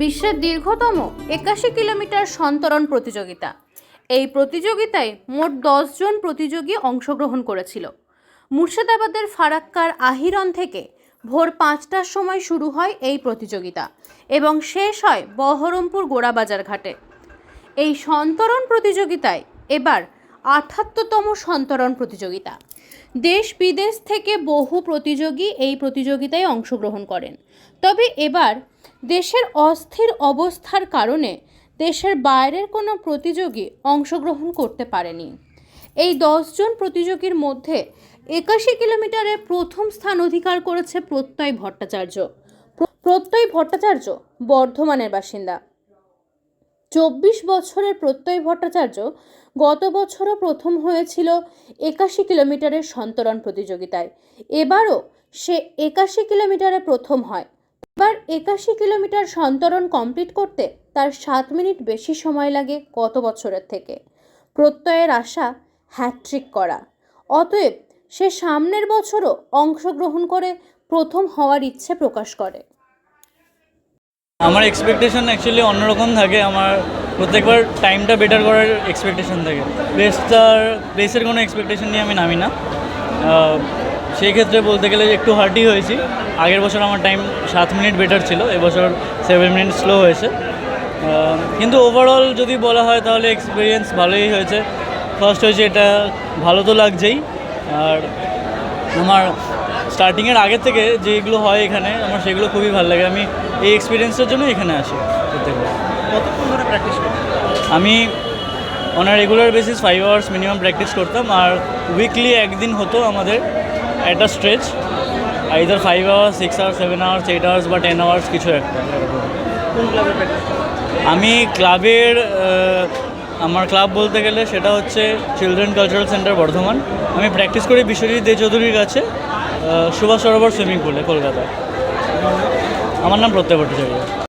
বিশ্বের দীর্ঘতম একাশি কিলোমিটার সন্তরণ প্রতিযোগিতা। এই প্রতিযোগিতায় মোট জন প্রতিযোগী অংশগ্রহণ করেছিল। মুর্শিদাবাদের ফারাক্কার আহিরন থেকে ভোর পাঁচটার সময় শুরু হয় এই প্রতিযোগিতা এবং শেষ হয় বহরমপুর গোড়াবাজার ঘাটে। এই সন্তরণ প্রতিযোগিতায় এবার আঠাত্তরতম সন্তরণ প্রতিযোগিতা। দেশ বিদেশ থেকে বহু প্রতিযোগী এই প্রতিযোগিতায় অংশগ্রহণ করেন। তবে এবার দেশের অস্থির অবস্থার কারণে দেশের বাইরের কোনো প্রতিযোগী অংশগ্রহণ করতে পারেনি। এই দশজন প্রতিযোগীর মধ্যে একাশি কিলোমিটারে প্রথম স্থান অধিকার করেছে প্রত্যয় ভট্টাচার্য। প্রত্যয় ভট্টাচার্য বর্ধমানের বাসিন্দা। চব্বিশ বছরের প্রত্যয় ভট্টাচার্য গত বছরও প্রথম হয়েছিল একাশি কিলোমিটারের সন্তরণ প্রতিযোগিতায়। এবারও সে একাশি কিলোমিটারে প্রথম হয়। এবার একাশি কিলোমিটার সন্তরণ কমপ্লিট করতে তার সাত মিনিট বেশি সময় লাগে গত বছরের থেকে। প্রত্যয়ের আশা হ্যাট্রিক করা। অতএব সে সামনের বছরও অংশগ্রহণ করে প্রথম হওয়ার ইচ্ছে প্রকাশ করে। আমার এক্সপেকটেশন অ্যাকচুয়ালি অন্যরকম থাকে। আমার প্রত্যেকবার টাইমটা বেটার করার এক্সপেকটেশন থাকে। প্লেসটার প্লেসের কোনো এক্সপেকটেশন নিয়ে আমি নামি না। সেই ক্ষেত্রে বলতে গেলে একটু হার্ডই হয়েছি। আগের বছর আমার টাইম সাত মিনিট বেটার ছিল, এবছর সেভেন মিনিট স্লো হয়েছে। কিন্তু ওভারঅল যদি বলা হয় তাহলে এক্সপিরিয়েন্স ভালোই হয়েছে। ফার্স্ট হয়েছে এটা, ভালো তো লাগছেই। আর আমার স্টার্টিংয়ের আগে থেকে যেগুলো হয় এখানে আমার সেগুলো খুবই ভালো লাগে। আমি এই এক্সপিরিয়েন্সের জন্য এখানে আসি প্রত্যেকবার কতক্ষণ ধরে প্র্যাকটিস আমি on regular basis five hours minimum practice করতাম আর উইকলি একদিন হতো আমাদের একটা stretch either five hours six hours seven hours eight hours বা টেন আওয়ার্স কিছু একটা। আমি ক্লাবের আমার ক্লাব বলতে গেলে সেটা হচ্ছে চিলড্রেন কালচারাল সেন্টার বর্ধমান। আমি প্র্যাকটিস করি বিশ্বজিৎ দে চৌধুরীর কাছে সুভাষ সরোবর সুইমিং পুলে কলকাতায়। আমার নাম প্রত্যয় ভট্টাচার্য।